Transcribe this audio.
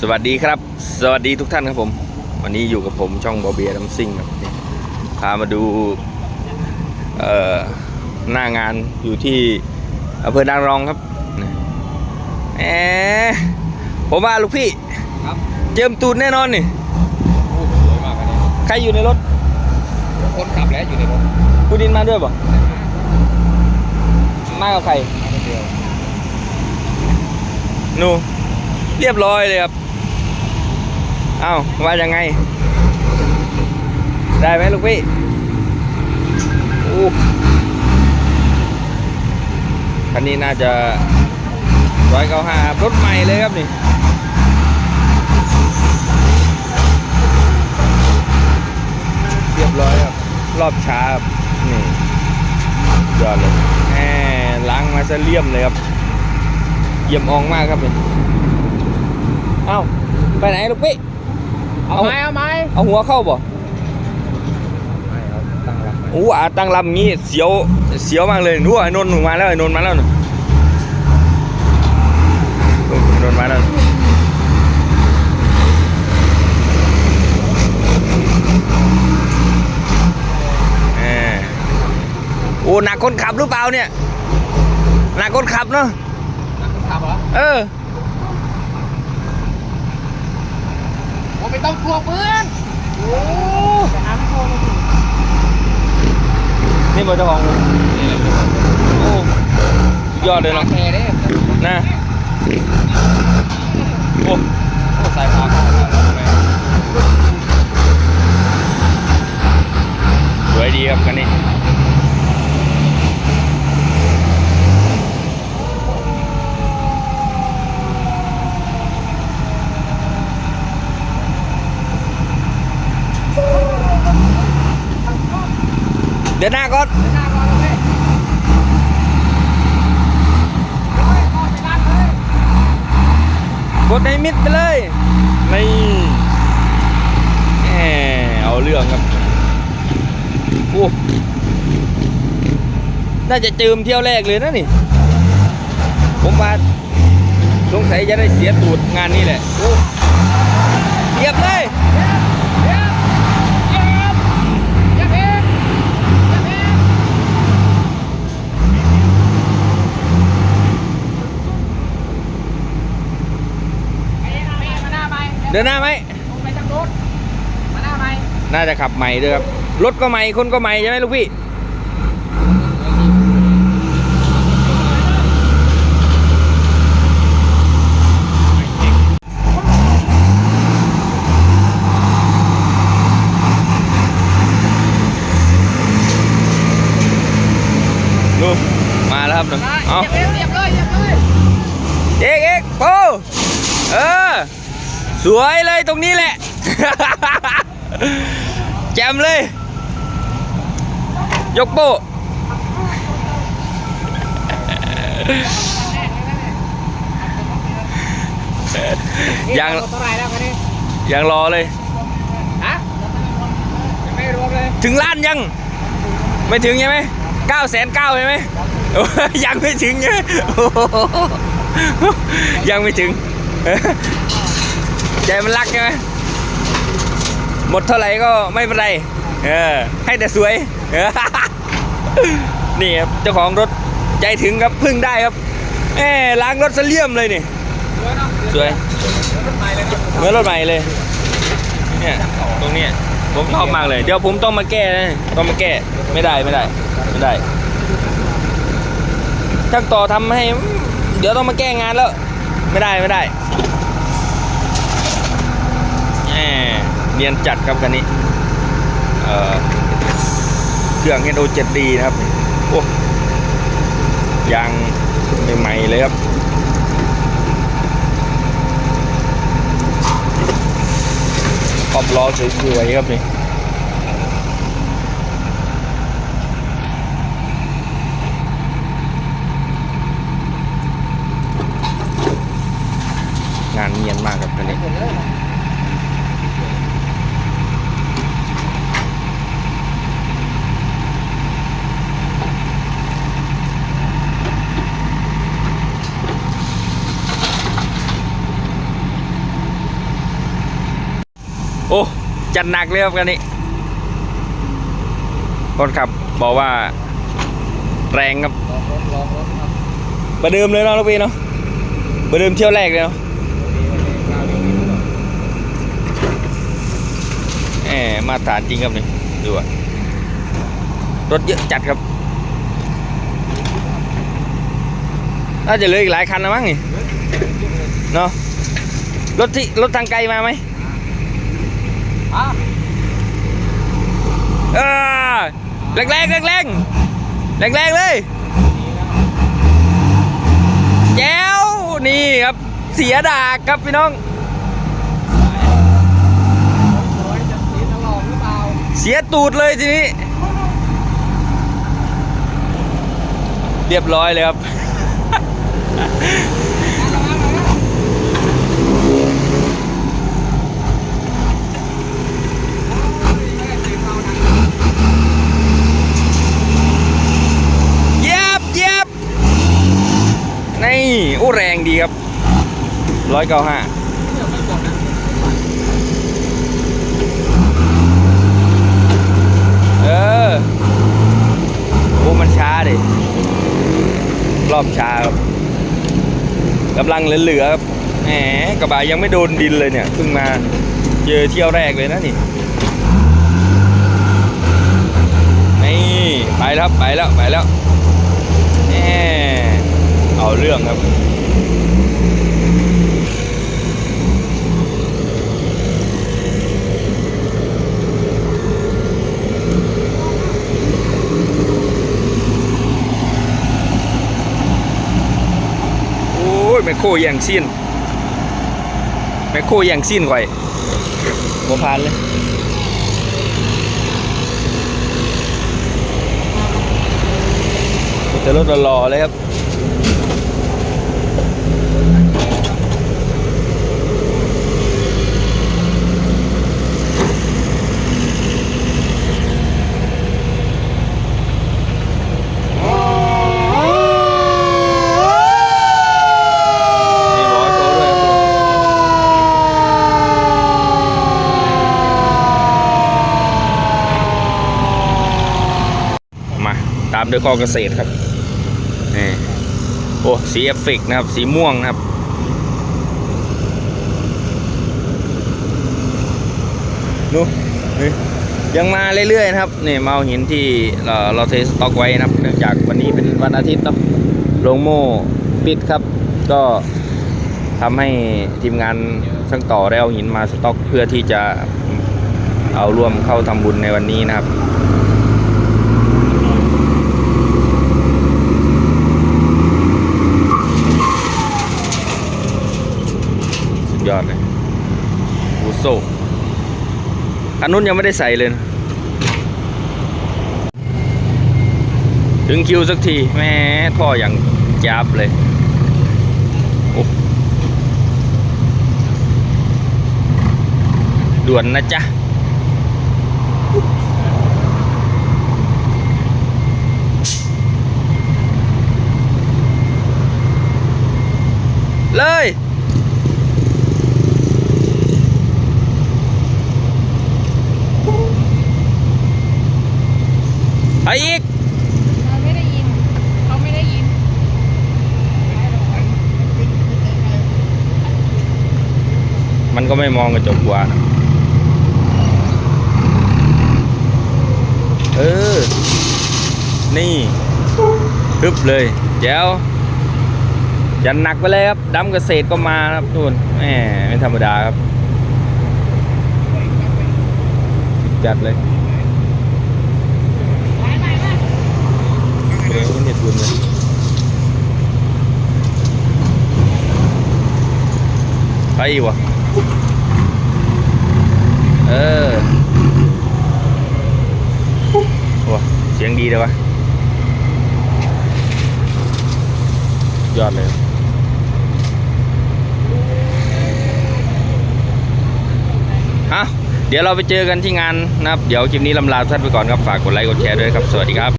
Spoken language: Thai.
สวัสดีครับ สวัสดีทุกท่านครับผม วันนี้อยู่กับผมช่องบอเบียดัมซิ่งครับนี่พามาดูเอ่อหน้างานอยู่ที่อำเภอนางรองครับนี่แหมผมว่าลูกพี่ครับเจิมตูดแน่นอนนี่โอ้สวยมากอันนี้ใครอยู่ในรถ คนขับแล้วอยู่ในรถกูดินมาด้วยป่ะมากับใครมาคนเดียวหนูเรียบร้อยเลยครับ เอ้าว่ายังไง ได้ไหมลูกพี่โอ้คันนี้น่าจะร้อยเก้าห้ารถใหม่เลยครับนี่เรียบร้อยครับ รอบช้าครับนี่ยอดเลยแหมล้างมาซะเลี่ยมเลยครับ เยี่ยมอองมากครับนี่เอ้า ไปไหนลูกพี่ เอาไหมเอาไหมเอาหัวเข้าบ่ไม่ครับตั้งหลักไว้อู้อาตั้งลำงี้เสียวเสียวมากเลยนู้ไอ้นนท์หนูมาแล้วไอ้นนท์มาแล้วหนูโอ้ไอ้นนท์มาแล้วแหมโอ้หนักคนขับหรือเปล่าเนี่ยหนักคนขับเนาะนักขับเหรอเออ โอ้ไม่ ต้องกลัวเพื่อนโอ้จะหาไม่โชว์เลยนี่บอเจ้าของเลยโอ้สุดยอดเลยเนาะแค่เด้นะโอ้โอ้สายพานเข้ามาเลยสวยดีครับกันนี้ เดี๋ยวหน้าก่อนหน้าก่อนเลยโอ้ยก่อนไปร้านเลยกดในมิดไปเลยนี่แหมเอาเรื่องครับโอ้น่าจะจิมเที่ยวแรกเลยนะนี่ ผมว่าสงสัยจะได้เสียตูดงานนี้แหละโอ้เหยียบเลย เดี๋ยวเดี๋ยวอย่าเพ่งอย่าเพ่งไปมาหน้าไป เดินหน้าไหมลงไปทางรถมาหน้าไปน่าจะขับใหม่ด้วยครับ รถก็ใหม่คนก็ใหม่ใช่ไหมลูกพี่ดูมาแล้วครับหนึ่งเอาเรียบเรียบเลยเรียบเลยเอกเอกโปเออ สวยเลยตรงนี้แหละ แจมเลย ยกโปยังเท่าไหร่แล้วคันนี้ยังรอเลยฮะยังไม่รวมเลย ถึงล้านยัง ไม่ถึงใช่ไหมเก้าแสนเก้าใช่ไหมโอ้ยยังไม่ถึงใช่ไหมโอ้โหยังไม่ถึง ใจมันรักใช่ไหมหมดเท่าไหร่ก็ไม่เป็นไร เออ ให้แต่สวยเออนี่ครับเจ้าของรถใจถึงครับพึ่งได้ครับแหมล้างรถเสลี่ยมเลยนี่ สวยเนาะสวยรถใหม่เลยนะเหมือนรถใหม่เลย เนี่ยตรงเนี้ยผมชอบมากเลย เดี๋ยวผมต้องมาแก้นะต้องมาแก้ไม่ได้ไม่ได้ ไม่ได้ช่างต่อทำให้ เดี๋ยวต้องมาแก้งานแล้ว ไม่ได้ไม่ได้แหม เนียนจัดครับคันนี้เเครื่อง Hendo 7D นะครับโอ้ยางใหม่ๆเลยครับขอบล้อสวยๆครับนี่งานเนียนมากครับคันนี้ หมดเลย โอ้จัดหนักเลยครับกันนี้คนขับบอกว่า แรงครับลอรอรถครับประเดิมเลยเนาะลูกพี่เนาะประเดิมเที่ยวแรกเลยเนาะแหมมาตรฐานจริงครับนี่ดูอะรถเยอะจัดครับน่าจะเหลืออีกหลายคันนะมั้งนี่เนาะรถที่รถทางไกลมาไหม เออแรงแรงแรงแรงแรงแรงเลยแจ้วนี่ครับเสียดากครับพี่น้อง เสียตูดเลยทีนี้ เรียบร้อยเลยครับ เย็บเย็บนี่ โอ้แรงดีครับร้อยเก้าห้าเออโอ้มันช้าดิรอบช้าครับกำลังเหลือๆครับแหมกระบะยังไม่โดนดินเลยเนี่ยเพิ่งมาเจอเที่ยวแรกเลยนะนี่นี่ไปแล้วไปแล้วไปแล้ว เอาเรื่องครับโอ้ยแมคโครแย่งซีนแมคโครแย่งซีนข่อยบ่ผ่านเลยแต่รถรอๆเลยครับ นี่บอกว่าโชว์ด้วยครับมาตามด้วยข้อเกษตรครับนี่โอ้สีเอฟเฟกต์นะครับ สีม่วงนะครับดูนี่ยังมาเรื่อยๆนะครับนี่มาเอาหินที่เราเราเทสต็อกไว้นะครับเนื่องจากวันนี้เป็นวันอาทิตย์เนาะโรงโม่ปิดครับ ก็ทำให้ทีมงานช่างต่อได้เอาหินมาสต็อกเพื่อที่จะเอาร่วมเข้าทำบุญในวันนี้นะครับ ยอดเลยบูโซอันนู้นยังไม่ได้ใส่เลยนะถึงคิวสักทีแม่ท่ออย่างจับเลยโอ้ด่วนนะจ๊ะ เลย ไปอีก เขาไม่ได้ยิน เขาไม่ได้ยิน มัน ก็ไม่มองกระจกขวานเออ นี่ฮึบเลยแจ๋วยันหนักไปเลยครับดำเกษตรก็มาครับทุนแหมไม่ธรรมดาครับ จัดเลยเร็วเน็ตบุญเลยไปอีกวะ เออโอ้เสียงดีเลยวะ ยอดเลยฮะเดี๋ยวเราไปเจอกันที่งานนะครับ เดี๋ยวคลิปนี้ลำลาท่านไปก่อนครับ ฝากกดไลค์กดแชร์ด้วยครับ สวัสดีครับ